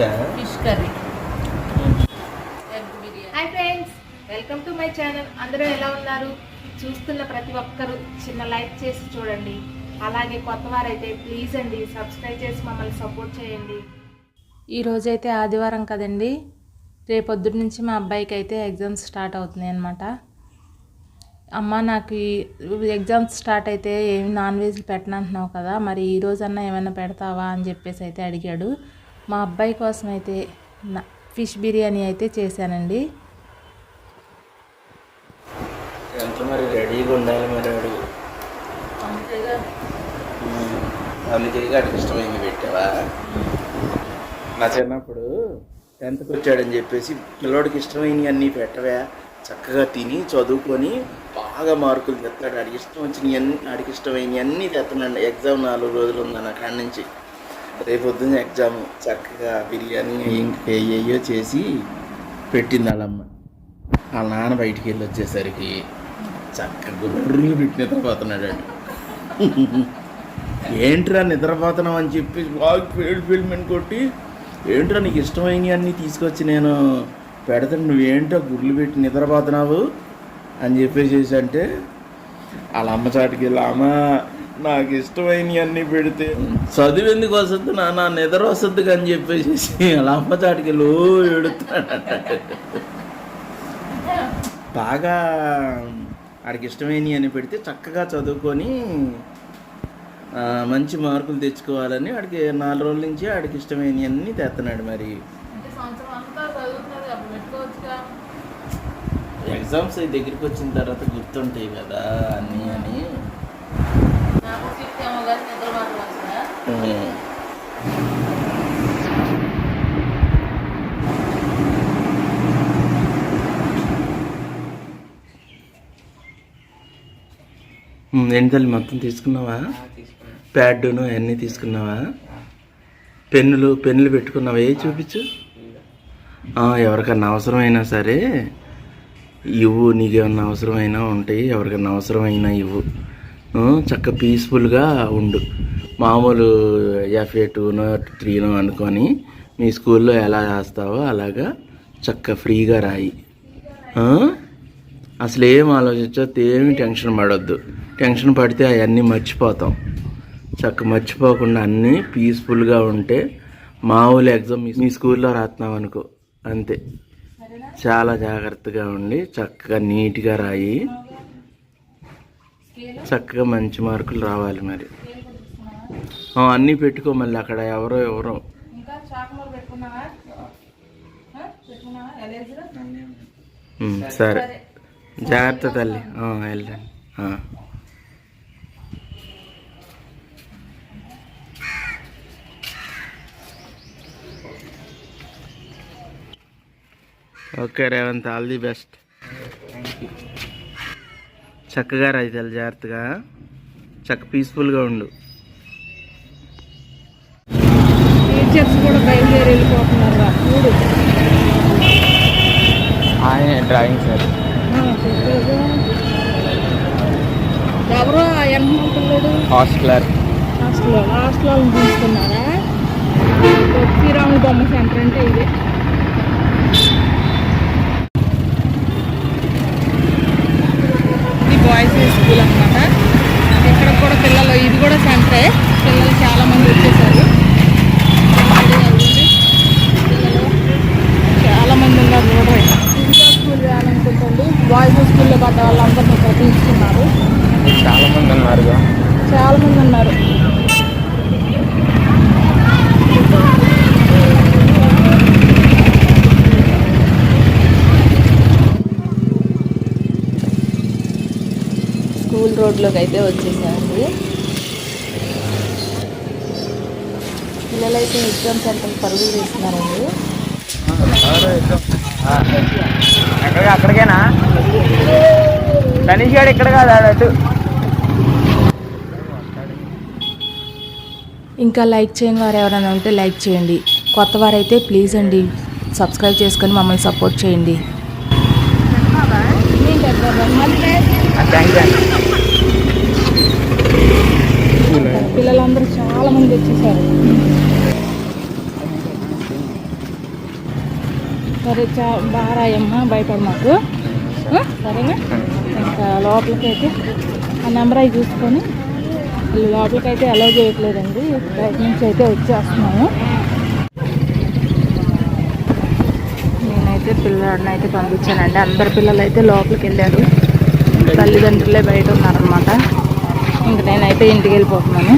ఫిషా curry. Hi friends. Welcome to my channel. అందరూ ఎలా ఉన్నారు? చూస్తున్న ప్రతి ఒక్కరూ చిన్న లైక్ చేసి చూడండి. అలాగే కొత్త వారైతే ప్లీజ్ అండి సబ్స్క్రైబ్ చేసి మమ్మల్ని సపోర్ట్ చేయండి. ఈ రోజైతే ఆదివారం కదండి. రేపొద్దు నుంచి మా అబ్బాయికి అయితే ఎగ్జామ్స్ స్టార్ట్ అవుతున్నాయి అనమాట అమ్మ నాకు ఈ ఎగ్జామ్స్ స్టార్ట్ అయితే ఏమి నాన్ వెజ్ పెట్టనంటున్నావు కదా. మరి ఈ రోజన్నా ఏమైనా పెడతావా అని చెప్పేసి అయితే అడిగాడు. మా అబ్బాయి కోసం అయితే నా- ఫిష్ బిర్యానీ అయితే చేశానండి. మరి రెడీగా ఉండాలి ఇష్టమైంది పెట్టావా? నా చిన్నప్పుడు టెన్త్కి వచ్చాడని చెప్పేసి పిల్లోడికి ఇష్టమైనవి అన్నీ పెట్టవా. చక్కగా తిని చదువుకొని బాగా మార్కులు తెస్తాడు. ఆడికి ఇష్టం వచ్చినవి అన్ని ఆడికి ఇష్టమైనవి అన్నీ తెస్తున్నాడు. ఎగ్జామ్ నాలుగు రోజులు ఉందన్న కాడి నుంచి. రేపు పొద్దున్న ఎగ్జామ్ చక్కగా బిర్యానీ ఇంకా ఏయో చేసి పెట్టింది వాళ్ళమ్మ. వాళ్ళ నాన్న బయటికి వెళ్ళి వచ్చేసరికి చక్కగా గుర్రులు పెట్టి నిద్రపోతున్నాడు ఏంట్రా నిద్రపోతున్నావు అని చెప్పి బాగా ఫీల్డ్ ఫీల్డ్ కొట్టి ఏంట్రా నీకు ఇష్టమైనవి అన్నీ తీసుకొచ్చి నేను పెడతాను నువ్వేంటో గుర్లు పెట్టి నిద్రపోతున్నావు అని చెప్పేసి అంటే వాళ్ళ అమ్మ చాటికి వెళ్ళి అమ్మ నాకు ఇష్టమైనవి అన్నీ పెడితే. చదువు ఎందుకు వస్తుంది నా నిద్ర వస్తుంది అని చెప్పేసి వాళ్ళ అమ్మ చాటికి వెళ్ళి ఓ ఏడుతున్నాడు బాగా ఆడికి ఇష్టమైనవి అని పెడితే చక్కగా చదువుకొని మంచి మార్కులు తెచ్చుకోవాలని ఆడికి నాలుగు రోజుల నుంచి ఆడికి ఇష్టమైనవి అన్నీ తెస్తున్నాడు మరి. ఎగ్జామ్స్ దగ్గరికి వచ్చిన తర్వాత గుర్తుంటాయి కదా అన్నీ అని. తల్లి మొత్తం తీసుకున్నావా? ప్యాడ్ను అవన్నీ తీసుకున్నావా? పెన్నులు పెన్నులు పెట్టుకున్నావా? ఏ చూపించు. ఆ, ఎవరికన్నా అవసరమైనా సరే ఇవ్వు నీకేమన్నా అవసరమైనా ఉంటాయి. ఎవరికన్నా అవసరమైనా ఇవ్వు. చక్క పీస్ఫుల్గా ఉండు. మామూలు ఎఫ్ఏ టూనో త్రీనో అనుకొని మీ స్కూల్లో ఎలా రాస్తావో అలాగా చక్క ఫ్రీగా రాయి. అసలు ఏం ఆలోచించో ఏమి టెన్షన్ పడొద్దు. టెన్షన్ పడితే అవన్నీ మర్చిపోతాం. చక్క మర్చిపోకుండా అన్నీ పీస్ఫుల్గా ఉంటే మామూలు ఎగ్జామ్ మీ- మీ స్కూల్లో రాస్తున్నాం అనుకో. అంతే. చాలా జాగ్రత్తగా ఉండి చక్కగా నీట్గా రాయి. చక్కగా మంచి మార్కులు రావాలి మరి. ఆ, అన్నీ పెట్టుకో మళ్ళీ అక్కడ ఎవరో ఎవరో. సరే. జాగ్రత్త తల్లి. ఆ, వెళ్ళండి. Okay Revanth all the best. చక్కగా రైతాలు జాగ్రత్తగా. చక్క పీస్ఫుల్గా ఉండు. టీచర్స్ కూడా బయలుదేరి వెళ్ళిపోతున్నారు ఆయన డ్రాయింగ్ సార్. ఎవరో హాస్టలర్. హాస్టల్లో హాస్టల్లో తీసుకున్నారా శ్రీరాముల బొమ్మ సెంటర్ అంటే ఇది బాయ్స్ స్కూల్ అన్నమాట ఇక్కడ కూడా పిల్లలు ఇది కూడా సెంటరే పిల్లలు చాలా మంది వచ్చేసారు. పిల్లలు చాలా మంది ఉన్నారు చూడండి ఇంకా స్కూల్ చేయాలనుకుంటుంది బాయ్స్ స్కూల్లో పడ్డ వాళ్ళందరినీ ఇక్కడ తీసుకున్నారు. చాలా మంది ఉన్నారుగా. చాలా మంది ఉన్నారు. స్కూల్ రోడ్లోకి అయితే వచ్చేసామండి పిల్లలైతే ఎగ్జామ్ సెంటర్ పరుగులు తీస్తున్నారండి. ఎక్కడ అక్కడికేనా? తనీష్ గారు ఇక్కడ కాదు అటు. ఇంకా లైక్ చేయని వారు ఎవరైనా ఉంటే లైక్ చేయండి. కొత్త వారైతే ప్లీజ్ అండి సబ్స్క్రైబ్ చేసుకొని మమ్మల్ని సపోర్ట్ చేయండి. పిల్లలందరూ చాలా మంది వచ్చేసారు. సరే చా బాగా రాయమ్మా మాకు సరేనా? ఇంకా లోపలికి అయితే ఆ నెంబర్ అవి చూసుకొని లోపలికి అయితే అలౌ చేయట్లేదండి. బయట నుంచి అయితే వచ్చేస్తున్నాము. నేనైతే పిల్లవాడిని అయితే పంపించానండి. అందరు పిల్లలు అయితే లోపలికి వెళ్ళారు. తల్లిదండ్రులే బయట ఉన్నారనమాట ఇంక నేనైతే ఇంటికి వెళ్ళిపోతున్నాను.